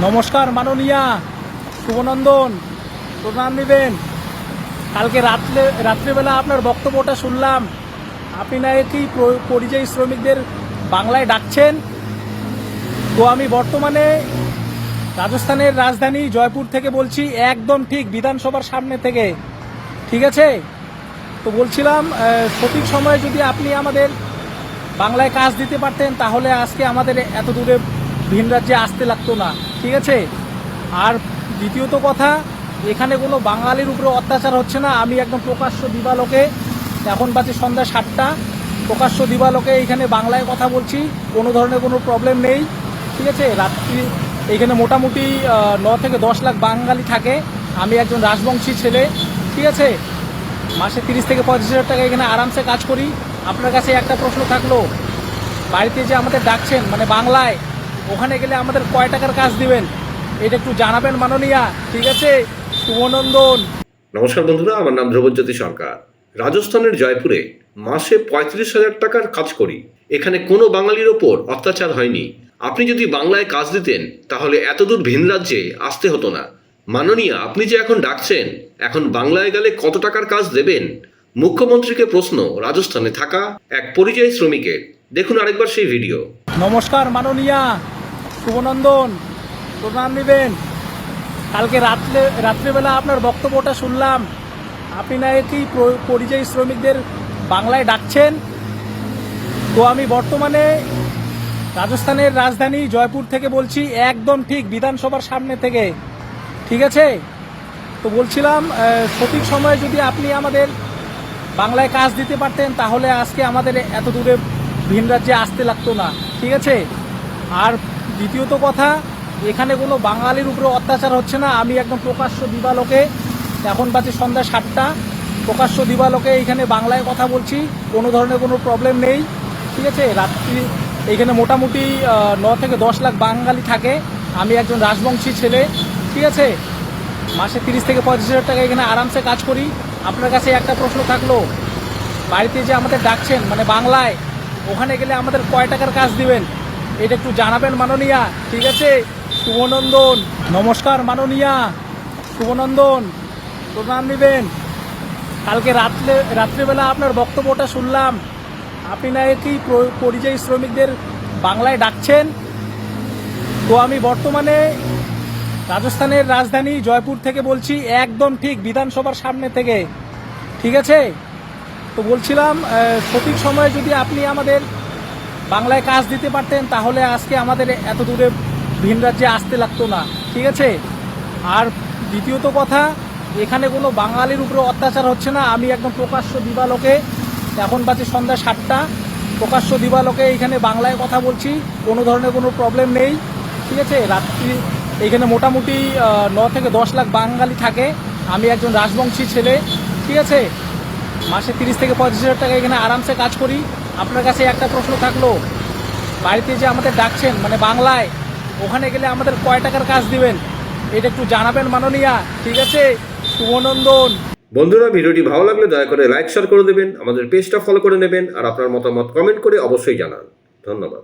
নমস্কার মাননীয়া, শুভনন্দন, প্রণাম নেবেন। কালকে রাত্রে, রাত্রিবেলা আপনার বক্তব্যটা শুনলাম। আপনি নাকি প্র- পরিযায়ী শ্রমিকদের বাংলায় ডাকছেন। তো আমি বর্তমানে রাজস্থানের রাজধানী জয়পুর থেকে বলছি, একদম ঠিক বিধানসভার সামনে থেকে। ঠিক আছে? তো বলছিলাম সঠিক সময়ে যদি আপনি আমাদের বাংলায় কাজ দিতে পারতেন, তাহলে আজকে আমাদের এত দূরে ভিন রাজ্যে আসতে লাগতো না, ঠিক আছে? আর দ্বিতীয়ত কথা, এখানে কোনো বাঙালির উপরে অত্যাচার হচ্ছে না। আমি একদম প্রকাশ্য দিবালোকে, এখন বাজে সন্ধ্যা সাতটা, প্রকাশ্য দিবালোকে এখানে বাংলায় কথা বলছি, কোনো ধরনের কোনো প্রবলেম নেই, ঠিক আছে? রাত্রি, এখানে মোটামুটি ন থেকে দশ লাখ বাঙালি থাকে। আমি একজন রাজবংশী ছেলে, ঠিক আছে? মাসে তিরিশ থেকে পঁয়ত্রিশ হাজার টাকা এখানে আরামসে কাজ করি। আপনার কাছে একটা প্রশ্ন থাকল, বাড়িতে যে আমাদের ডাকছেন মানে বাংলায় ওখানে গেলে আমাদের কয় টাকার কাজ দিবেন? এটা একটু জানাবেন মাননীয়া ঠিক আছে? শুভনন্দন। নমস্কার বন্ধুরা আমার নাম ধ্রুবজ্যোতি সরকার। রাজস্থানের জয়পুরে মাসে পঁয়ত্রিশ হাজার টাকার কাজ করি। এখানে কোনো বাঙালির ওপর অত্যাচার হয়নি। আপনি যদি বাংলায় কাজ দিতেন তাহলে এতদূর ভিন রাজ্যে আসতে হতো না। মাননীয়া আপনি যে এখন ডাকছেন এখন বাংলায় গেলে কত টাকার কাজ দেবেন? মুখ্যমন্ত্রীকে প্রশ্ন রাজস্থানে থাকা এক পরিযায়ী শ্রমিকের। দেখুন আরেকবার সেই ভিডিও। নমস্কার মাননীয়া। শুভনন্দন, প্রণাম নেবেন। কালকে রাত্রে, রাত্রিবেলা আপনার বক্তব্যটা শুনলাম। আপনি নাকি প্র- পরিযায়ী শ্রমিকদের বাংলায় ডাকছেন? তো আমি বর্তমানে রাজস্থানের রাজধানী জয়পুর থেকে বলছি, একদম ঠিক বিধানসভার সামনে থেকে। ঠিক আছে? তো বলছিলাম সঠিক সময়ে যদি আপনি আমাদের বাংলায় কাজ দিতে পারতেন, তাহলে আজকে আমাদের এত দূরে ভিন রাজ্যে আসতে লাগতো না। ঠিক আছে? আর দ্বিতীয়ত কথা, এখানে কোনো বাঙালির উপরে অত্যাচার হচ্ছে না। আমি একদম প্রকাশ্য দিবালোকে, এখন বাজে সন্ধ্যা সাতটা, প্রকাশ্য দিবালোকে এখানে বাংলায় কথা বলছি, কোনো ধরনের কোনো প্রবলেম নেই, ঠিক আছে? রাত্রি, এখানে মোটামুটি ন থেকে দশ লাখ বাঙালি থাকে। আমি একজন রাজবংশী ছেলে, ঠিক আছে? মাসে তিরিশ থেকে পঁয়ত্রিশ হাজার টাকা এখানে আরামসে কাজ করি। আপনার কাছে একটা প্রশ্ন থাকল, বাড়িতে যে আমাদের ডাকছেন মানে বাংলায়, ওখানে গেলে আমাদের কয় টাকার কাজ দিবেন? এটা একটু জানাবেন মাননীয়া, ঠিক আছে? শুভনন্দন, নমস্কার মাননীয়া, শুভনন্দন, প্রণাম নেবেন। কালকে রাত্রে, রাত্রিবেলা আপনার বক্তব্যটা শুনলাম। আপনি নাকি প্র- পরিযায়ী শ্রমিকদের বাংলায় ডাকছেন? তো আমি বর্তমানে রাজস্থানের রাজধানী জয়পুর থেকে বলছি, একদম ঠিক বিধানসভার সামনে থেকে। ঠিক আছে? তো বলছিলাম সঠিক সময়ে যদি আপনি আমাদের বাংলায় কাজ দিতে পারতেন, তাহলে আজকে আমাদের এত দূরে ভিন রাজ্যে আসতে লাগতো না, ঠিক আছে? আর দ্বিতীয়ত কথা, এখানে কোনো বাঙালির উপরে অত্যাচার হচ্ছে না, আমি একদম প্রকাশ্য দিবালোকে, এখন বাজে সন্ধ্যা সাতটা, প্রকাশ্য দিবালোকে এখানে বাংলায় কথা বলছি, কোনো ধরনের কোনো প্রবলেম নেই, ঠিক আছে? রাত্রি, এখানে মোটামুটি ন থেকে দশ লাখ বাঙালি থাকে, আমি একজন রাজবংশী ছেলে, ঠিক আছে? মাসে তিরিশ থেকে পঁয়ত্রিশ হাজার টাকা এখানে আরামসে কাজ করি আপনার কাছে একটা প্রশ্ন থাকল? বাড়িতে যে আমাদের ডাকছেন মানে বাংলায়, ওখানে গেলে আমাদের কয় টাকার কাজ দিবেন? এটা একটু জানাবেন মাননীয়া, ঠিক আছে? শুভনন্দন। বন্ধুরা, ভিডিওটি ভালো লাগলে দয়া করে লাইক শেয়ার করে দেবেন, আমাদের পেজটা ফলো করে নেবেন, আর আপনার মতামত কমেন্ট করে অবশ্যই জানান। ধন্যবাদ।